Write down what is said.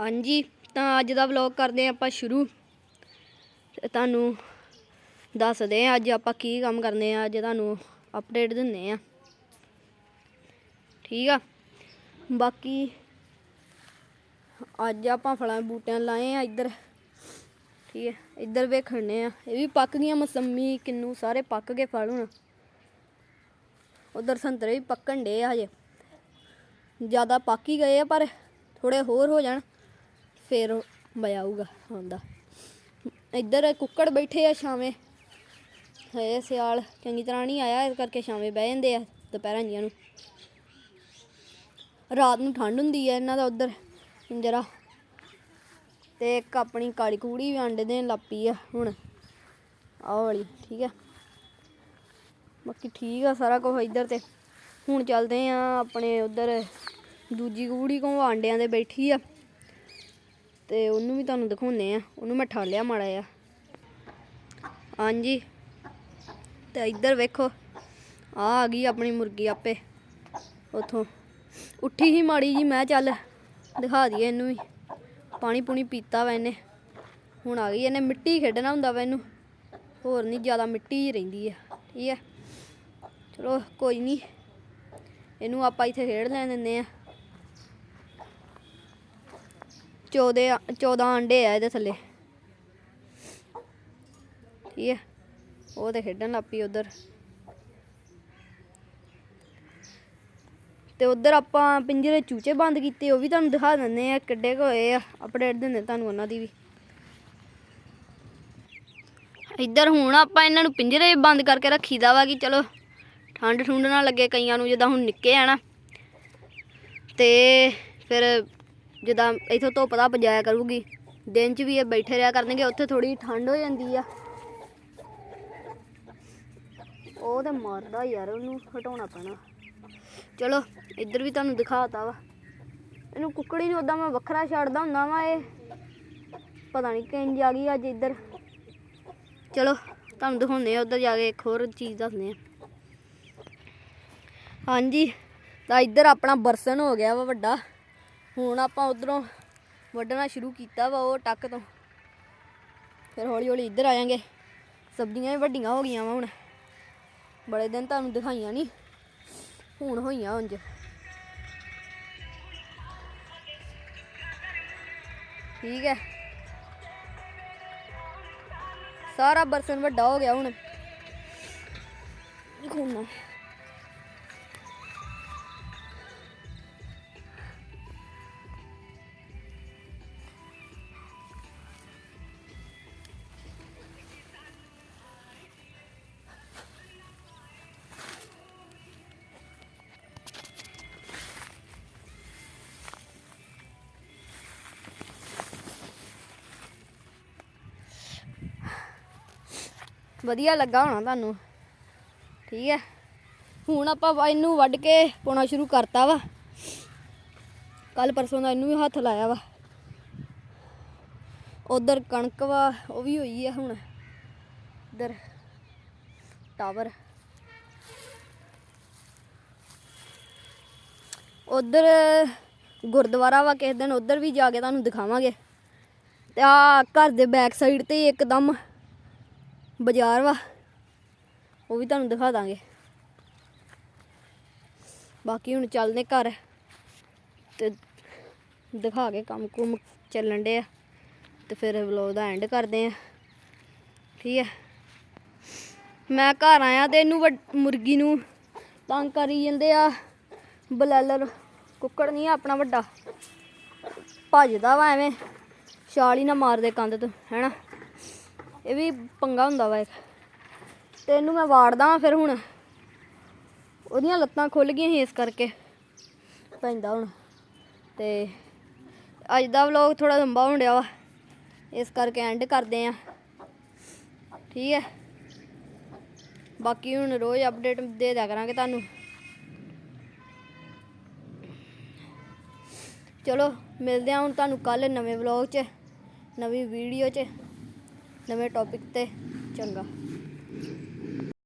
ਹਾਂਜੀ, ਤਾਂ ਅੱਜ ਦਾ ਵਲੌਗ ਕਰਦੇ ਹਾਂ ਆਪਾਂ ਸ਼ੁਰੂ। ਤੁਹਾਨੂੰ ਦੱਸਦੇ ਹਾਂ ਅੱਜ ਆਪਾਂ ਕੀ ਕੰਮ ਕਰਨੇ ਆ, ਅੱਜ ਤੁਹਾਨੂੰ ਅਪਡੇਟ ਦਿੰਨੇ ਆ। ਠੀਕ ਆ? ਬਾਕੀ ਅੱਜ ਆਪਾਂ ਫਲਾਂ ਬੂਟਿਆਂ ਲਾਏ ਆ ਇੱਧਰ। ਠੀਕ ਹੈ ਇੱਧਰ ਵੇਖਣੇ ਆ। ਇਹ ਵੀ ਪੱਕ ਗਈਆਂ ਮਸੰਮੀ, ਕਿੰਨੂ ਸਾਰੇ ਪੱਕ ਗਏ ਫਲ ਹੁਣ। ਉਧਰ ਸੰਤਰੇ ਵੀ ਪੱਕਣ ਡੇ ਆ ਹਜੇ। ਜ਼ਿਆਦਾ ਪੱਕ ਹੀ ਗਏ ਆ, ਪਰ ਥੋੜੇ ਹੋਰ ਹੋ ਜਾਣ। ਫਿਰ ਮਜ਼ਾ ਆਊਗਾ ਆਉਂਦਾ। ਇੱਧਰ ਕੁੱਕੜ ਬੈਠੇ ਆ ਛਾਵੇਂ। ਹੈ ਸਿਆਲ, ਚੰਗੀ ਤਰ੍ਹਾਂ ਨਹੀਂ ਆਇਆ, ਇਸ ਕਰਕੇ ਛਾਵੇਂ ਬਹਿ ਜਾਂਦੇ ਆ ਦੁਪਹਿਰਾਂ ਜੀਆਂ ਨੂੰ। ਰਾਤ ਨੂੰ ਠੰਡ ਹੁੰਦੀ ਹੈ ਇਹਨਾਂ ਦਾ ਉਧਰ, ਜਰਾ। ਤੇ ਇੱਕ ਆਪਣੀ ਕਾਲੀ ਕੂੜੀ ਵੀ ਅੰਡੇ ਦੇਣ ਲੱਪੀ ਆ ਹੁਣ। ਆਹ ਵਾਲੀ, ਠੀਕ ਹੈ ਬਾਕੀ ਠੀਕ ਆ ਸਾਰਾ ਕੁਝ ਇੱਧਰ ਤੇ। ਹੁਣ ਚੱਲਦੇ ਆ ਆਪਣੇ ਉਧਰ ਦੂਜੀ ਕੂੜੀ ਕੋ ਆਂਡਿਆਂ ਦੇ ਬੈਠੀ ਆ। ਤੇ ਉਹਨੂੰ ਵੀ ਤੁਹਾਨੂੰ ਦਿਖਾਉਨੇ ਆ ਉਹਨੂੰ ਮੈਂ ਠਾਲਿਆ ਮਾੜਾ ਆ ਹਾਂਜੀ। ਤੇ ਇੱਧਰ ਵੇਖੋ। ਆ ਆ ਗਈ ਆਪਣੀ ਮੁਰਗੀ ਆਪੇ। ਉਥੋਂ। ਉੱਠੀ ਹੀ ਮਾੜੀ ਜੀ ਮੈਂ ਚੱਲ ਦਿਖਾ ਦਈਏ ਇਹਨੂੰ ਵੀ। ਪਾਣੀ ਪੂਣੀ ਪੀਤਾ ਵਾ ਇਹਨੇ। ਹੁਣ ਆ ਗਈ, ਇਹਨੇ ਮਿੱਟੀ ਖੇਡਣਾ ਹੁੰਦਾ ਵਾ ਇਹਨੂੰ। ਹੋਰ ਨਹੀਂ, ਜ਼ਿਆਦਾ ਮਿੱਟੀ ਹੀ ਰਹਿੰਦੀ ਆ। ਠੀਕ ਹੈ ਚਲੋ, ਕੋਈ ਨਹੀਂ। ਇਹਨੂੰ ਆਪਾਂ ਇੱਥੇ ਖੇਡ ਲੈਣ ਦਿੰਦੇ ਆ। 14 14 ਅੰਡੇ ਆ ਇਹਦੇ ਥੱਲੇ। ਠੀਕ ਹੈ ਉਹ ਤੇ ਖੇਡਣ ਲੱਪੀ ਉਧਰ। ਤੇ ਉਧਰ ਆਪਾਂ ਪਿੰਜਰੇ ਚੂਚੇ ਬੰਦ ਕੀਤੇ, ਉਹ ਵੀ ਤੁਹਾਨੂੰ ਦਿਖਾ ਦਿੰਦੇ ਆ ਕਿੱਡੇ ਕੁ ਹੋਏ ਆ। ਅਪਡੇਟ ਦਿੰਦੇ ਤੁਹਾਨੂੰ ਉਹਨਾਂ ਦੀ ਵੀ। ਇੱਧਰ ਹੁਣ ਆਪਾਂ ਇਹਨਾਂ ਨੂੰ ਪਿੰਜਰੇ ਬੰਦ ਕਰਕੇ ਰੱਖੀਦਾ ਵਾ ਕਿ ਚਲੋ ਠੰਡ ਠੁੰਡ ਨਾ ਲੱਗੇ ਕਈਆਂ ਨੂੰ, ਜਿੱਦਾਂ ਹੁਣ ਨਿੱਕੇ ਆ ਨਾ। ਤੇ ਫਿਰ ਜਿੱਦਾਂ ਇਥੋਂ ਧੁੱਪ ਦਾ ਪਜਾਇਆ ਕਰੂਗੀ। ਦਿਨ 'ਚ ਵੀ ਇਹ ਬੈਠੇ ਰਿਹਾ ਕਰਨਗੇ, ਉੱਥੇ ਥੋੜੀ ਠੰਡ ਹੋ ਜਾਂਦੀ ਆ। ਉਹ ਤੇ ਮਰਦਾ ਯਾਰ, ਉਹਨੂੰ ਹਟਾਉਣਾ ਪੈਣਾ। ਚਲੋ, ਇੱਧਰ ਵੀ ਤੁਹਾਨੂੰ ਦਿਖਾਤਾ ਵਾ। ਇਹਨੂੰ ਕੁੱਕੜੀ ਨੂੰ ਉਦਾਂ ਮੈਂ ਵੱਖਰਾ ਛੱਡਦਾ ਹੁੰਦਾ ਵਾ ਇਹ। ਪਤਾ ਨਹੀਂ ਕਿੰਜ ਆ ਗਈ ਅੱਜ ਇੱਧਰ। ਚਲੋ, ਤੁਹਾਨੂੰ ਦਿਖਾਉਂਦੇ ਆ ਉੱਧਰ ਜਾ ਕੇ ਇੱਕ ਹੋਰ ਚੀਜ਼ ਦੱਸਦੇ ਆ ਹਾਂਜੀ, ਤਾਂ ਇੱਧਰ ਆਪਣਾ ਬਰਸਨ ਹੋ ਗਿਆ ਵਾ ਵੱਡਾ। ਹੁਣ ਆਪਾਂ ਉਧਰੋਂ ਵੱਢਣਾ ਸ਼ੁਰੂ ਕੀਤਾ ਵਾ ਉਹ ਟੱਕ ਤੋਂ। ਫਿਰ ਹੌਲੀ ਹੌਲੀ ਇੱਧਰ ਆ ਜਾਾਂਗੇ। ਸਬਜ਼ੀਆਂ ਵੀ ਵੱਡੀਆਂ ਹੋ ਗਈਆਂ ਵਾ ਹੁਣ। ਬੜੇ ਦਿਨ ਤੁਹਾਨੂੰ ਦਿਖਾਈਆਂ ਨਹੀਂ ਹੁਣ ਹੋਈਆਂ ਉਂਝ। ਠੀਕ ਹੈ ਸਾਰਾ ਬਰਸਨ ਵੱਡਾ ਹੋ ਗਿਆ ਹੁਣ। ਘੁੰਮਣਾ ਵਧੀਆ ਲੱਗਾ ਹੋਣਾ ਤੁਹਾਨੂੰ। ਠੀਕ ਹੈ। ਹੁਣ ਆਪਾਂ ਇਹਨੂੰ ਵੱਢ ਕੇ ਪਾਉਣਾ ਸ਼ੁਰੂ ਕਰਤਾ ਵਾ। ਕੱਲ ਪਰਸੋਂ ਦਾ ਇਹਨੂੰ ਵੀ ਹੱਥ ਲਾਇਆ ਵਾ। ਉਧਰ ਕਣਕ ਵਾ, ਉਹ ਵੀ ਹੋਈ ਆ ਹੁਣ। ਇਧਰ ਟਾਵਰ। ਉਧਰ ਗੁਰਦੁਆਰਾ ਵਾ, ਕਿਸੇ ਦਿਨ ਉਧਰ ਵੀ ਜਾ ਕੇ ਤੁਹਾਨੂੰ ਦਿਖਾਵਾਂਗੇ। ਤੇ ਆ ਘਰ ਦੇ ਬੈਕ ਸਾਈਡ ਤੇ ਹੀ ਇੱਕਦਮ ਬਾਜ਼ਾਰ ਵਾ। ਉਹ ਵੀ ਤੁਹਾਨੂੰ ਦਿਖਾ ਦਾਂਗੇ। ਬਾਕੀ ਹੁਣ ਚੱਲਦੇ ਘਰ ਤੇ ਦਿਖਾ ਕੇ ਕੰਮ ਕੁਮ ਚੱਲਣ ਦੇ ਆ। ਤੇ ਫਿਰ ਵਲੋਗ ਦਾ ਐਂਡ ਕਰਦੇ ਆ। ਠੀਕ ਹੈ ਮੈਂ ਘਰ ਆਇਆ ਤੇ ਇਹਨੂੰ ਵੱਡ- ਮੁਰਗੀ ਨੂੰ ਤੰਗ ਕਰੀ ਜਾਂਦੇ ਆ। ਬਲੈਲਰ ਕੁੱਕੜ ਨਹੀਂ ਆਪਣਾ ਵੱਡਾ। ਭੱਜਦਾ ਵਾ ਐਵੇਂ। ਛਾਲ ਹੀ ਨਾ ਮਾਰਦੇ ਕੰਧ ਤੋਂ, ਹੈਨਾ। ਇਹ ਵੀ ਪੰਗਾ ਹੁੰਦਾ ਵਾ ਇੱਕ। ਤੇ ਇਹਨੂੰ ਮੈਂ ਵਾੜਦਾ ਵਾਂ ਫਿਰ ਹੁਣ। ਉਹਦੀਆਂ ਲੱਤਾਂ ਖੁੱਲ ਗਈਆਂ ਸੀ ਇਸ ਕਰਕੇ। ਪੈਂਦਾ ਹੁਣ। ਤੇ ਅੱਜ ਦਾ ਵਲੌਗ ਥੋੜਾ ਲੰਬਾ ਹੋਣ ਡਿਆ ਵਾ। ਇਸ ਕਰਕੇ ਐਂਡ ਕਰਦੇ ਆ। ਠੀਕ ਹੈ। ਬਾਕੀ ਹੁਣ ਰੋਜ਼ ਅਪਡੇਟ ਦੇ ਦਿਆ ਕਰਾਂਗੇ ਤੁਹਾਨੂੰ। ਚਲੋ, ਮਿਲਦੇ ਹਾਂ ਹੁਣ ਤੁਹਾਨੂੰ ਕੱਲ ਨਵੇਂ ਵਲੌਗ 'ਚ, ਨਵੀਂ ਵੀਡੀਓ 'ਚ। ਨਵੇਂ ਟੌਪਿਕ ਤੇ। ਚੰਗਾ।